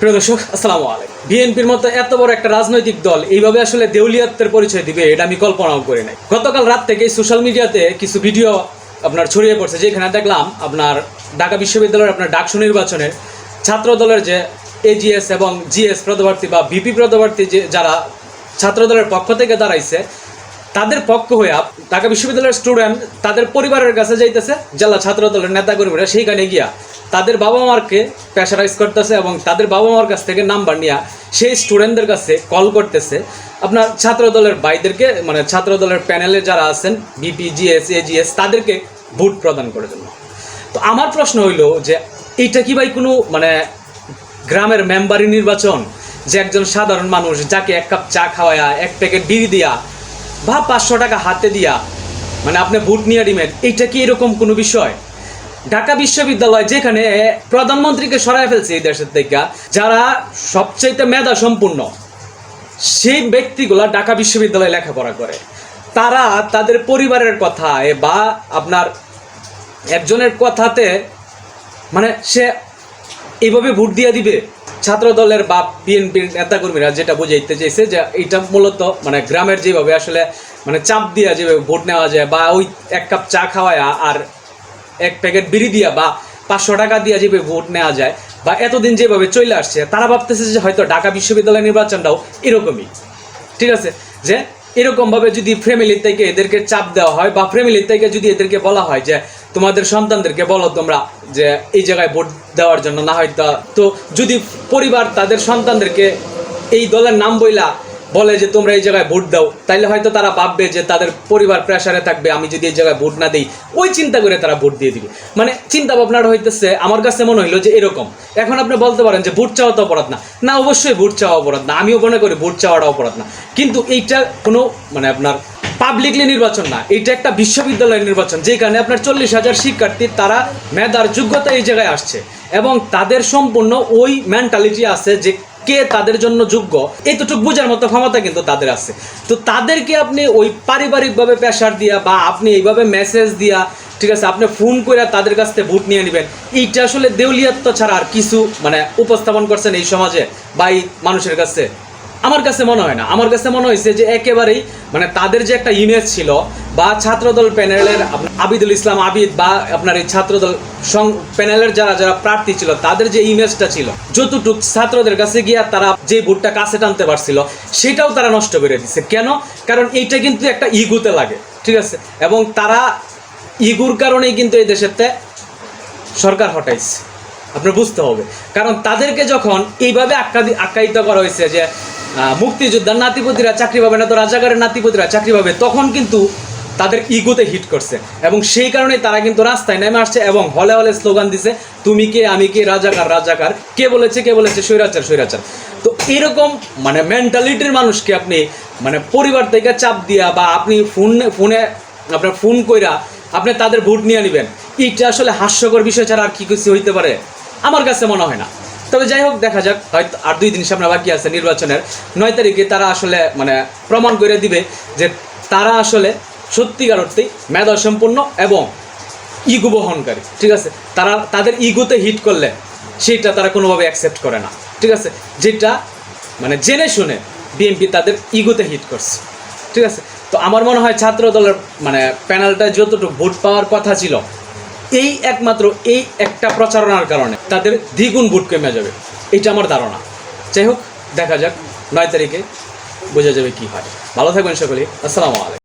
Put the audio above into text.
প্রিয় দর্শক, আসসালামু আলাইকুম। বিএনপির মতো এত বড় একটা রাজনৈতিক দল এইভাবে আসলে দেউলিয়াত্বের পরিচয় দিবে, এটা আমি কল্পনাও করি নাই। গতকাল রাত থেকে সোশ্যাল মিডিয়াতে কিছু ভিডিও আপনার ছড়িয়ে পড়ছে, যেখানে দেখলাম আপনার ঢাকা বিশ্ববিদ্যালয়ের আপনার ডাকসু নির্বাচনের ছাত্র দলের যে এজিএস এবং জিএস পদপ্রার্থী বা ভিপি পদপ্রার্থী যে যারা ছাত্র দলের পক্ষ থেকে দাঁড়াইছে, তাদের পক্ষ হয়ে ঢাকা বিশ্ববিদ্যালয়ের স্টুডেন্ট তাদের পরিবারের কাছে যাইতেছে, জেলা ছাত্র দলের নেতাকর্মীরা সেইখানে গিয়া তাদের বাবা মারকে প্রেশারাইজ করতেছে এবং তাদের বাবা মার কাছ থেকে নাম্বার নিয়ে সেই স্টুডেন্টদের কাছে কল করতেছে। আপনার ছাত্র দলের ভাইদেরকে মানে ছাত্র দলের প্যানেলে যারা আছেন বিপি জিএস এজিএস তাদেরকে ভোট প্রদান করার জন্য তো আমার প্রশ্ন হইল যে, এইটা কি ভাই কোনো মানে গ্রামের মেম্বারি নির্বাচন? যে একজন সাধারণ মানুষ যাকে এক কাপ চা খাওয়ায়া, এক প্যাকেট বিড়ি দিয়া, বা পাঁচশো টাকা হাতে দিয়া মানে আপনি ভোট নিয়ে দিবেন, এইটা কি এরকম কোনো বিষয়? ঢাকা বিশ্ববিদ্যালয় যেখানে প্রধানমন্ত্রীকে সরাই ফেলছে এই দেশের থেকে, যারা সবচাইতে মেধা সম্পূর্ণ, সেই ব্যক্তিগুলা ঢাকা বিশ্ববিদ্যালয়ে লেখাপড়া করে। তারা তাদের পরিবারের কথায় বা আপনার একজনের কথাতে মানে সে এইভাবে ভোট দিয়ে দিবে ছাত্র দলের বা বিএনপির নেতাকর্মীরা যেটা বুঝাইতে চাইছে যে এটা মূলত মানে গ্রামের যেভাবে আসলে মানে চাপ দিয়া যেভাবে ভোট নেওয়া যায় বা ওই এক কাপ চা খাওয়ায়া আর এক প্যাকেট বিড়ি দিয়া বা পাঁচশো টাকা দিয়া যেভাবে ভোট নেওয়া যায় বা এতদিন যেভাবে চলে আসছে, তারা ভাবতেছে যে হয়তো ঢাকা বিশ্ববিদ্যালয় নির্বাচনটাও এরকমই। ঠিক আছে? যে এরকমভাবে যদি ফ্যামিলি থেকে এদেরকে চাপ দেওয়া হয় বা ফ্যামিলির থেকে যদি এদেরকে বলা হয় যে তোমাদের সন্তানদেরকে বলো তোমরা যে এই জায়গায় ভোট দেওয়ার জন্য না হয়তো তো যদি পরিবার তাদের সন্তানদেরকে এই দলের নাম বইলা বলে যে তোমরা এই জায়গায় ভোট দাও, তাইলে হয়তো তারা ভাববে যে তাদের পরিবার প্রেশারে থাকবে, আমি যদি এই জায়গায় ভোট না দিই, ওই চিন্তা করে তারা ভোট দিয়ে দিবে। মানে চিন্তা ভাবনাটা হইতেছে, আমার কাছে মনে হইল যে এরকম। এখন আপনি বলতে পারেন যে ভোট চাওয়া তো অপরাধ না। না, অবশ্যই ভোট চাওয়া অপরাধ না, আমিও মনে করি ভোট চাওয়াটা অপরাধ না। কিন্তু এইটা কোনো মানে আপনার পাবলিকলি নির্বাচন না এটা একটা বিশ্ববিদ্যালয়ের নির্বাচন, যেখানে আপনার চল্লিশ হাজার শিক্ষার্থী, তারা মেধার যোগ্যতা এই জায়গায় আসছে। এবং তাদের সম্পূর্ণ ওই মেন্টালিটি আছে যে কে তাদের জন্য যোগ্য, এতটুকু বোঝার মতো ক্ষমতা কিন্তু তাদের আছে। তো তাদেরকে আপনি ওই পারিবারিকভাবে প্রেশার দিয়া বা আপনি এইভাবে মেসেজ দিয়া, ঠিক আছে, আপনি ফোন করে তাদের কাছ থেকে ভোট নিয়ে নেবেন, এইটা আসলে দেউলিয়াত্ব ছাড়া আর কিছু মানে উপস্থাপন করছেন এই সমাজে বা এই মানুষের কাছে? আমার কাছে মনে হয় না। আমার কাছে মনে হয়েছে যে একেবারেই মানে তাদের যে একটা ইমেজ ছিল বা ছাত্রদল প্যানেলের আবিদুল ইসলাম আবিদ বা আপনার এই ছাত্রদল প্যানেলের যারা যারা প্রার্থী ছিল, তাদের যে ইমেজটা ছিল, যতটুক ছাত্রদের কাছে গিয়া তারা যে ভোটটা কাছে টানতে পারছিল, সেটাও তারা নষ্ট করে দিচ্ছে কেন? কারণ এইটা কিন্তু একটা ইগুতে লাগে, ঠিক আছে? এবং তারা ইগুর কারণেই কিন্তু এই দেশেতে সরকার হটাইছে। আপনার বুঝতে হবে। কারণ তাদেরকে যখন এইভাবে আখ্যা আখ্যায়িত করা হয়েছে যে মুক্তিযোদ্ধার নাতিপতিরা চাকরি পাবে না, তো রাজাকারের নাতিপতিরা চাকরি পাবে, তখন কিন্তু তাদের ইগোতে হিট করছে। এবং সেই কারণে তারা কিন্তু রাস্তায় নেমে আসছে এবং হলে হলে স্লোগান দিছে, তুমি কে, আমি কে, রাজাকার রাজাকার, কে বলেছে কে বলেছে, স্বৈরাচার স্বৈরাচার। তো এরকম মানে মেন্টালিটির মানুষকে আপনি মানে পরিবার থেকে চাপ দিয়া বা আপনি ফোন ফোনে আপনার ফোন কইরা আপনি তাদের ভোট নিয়ে নেবেন। এইটা আসলে হাস্যকর বিষয় ছাড়া আর কি কিছু হইতে পারে? আমার কাছে মনে হয় না। তবে যাই হোক, দেখা যাক। হয়তো আর দুই দিন সামনে বাকি আছে নির্বাচনের। নয় তারিখে তারা আসলে মানে প্রমাণ করে দিবে যে তারা আসলে সত্যিকার অর্থেই মেধা সম্পূর্ণ এবং ইগো বহনকারী, ঠিক আছে? তারা, তাদের ইগোতে হিট করলে সেটা তারা কোনোভাবে অ্যাকসেপ্ট করে না, ঠিক আছে? যেটা মানে জেনে শুনে বিএনপি তাদের ইগোতে হিট করছে, ঠিক আছে? তো আমার মনে হয় ছাত্র দলের মানে প্যানেলটা যতটুকু ভোট পাওয়ার কথা ছিল এই একমাত্র এই একটা প্রচারণার কারণে তাদের দ্বিগুণ ভোট কমে যাবে। এটা আমার ধারণা। যাই হোক, দেখা যাক নয় তারিখে বোঝা যাবে কি হয়। ভালো থাকবেন সকলে আসসালামু আলাইকুম।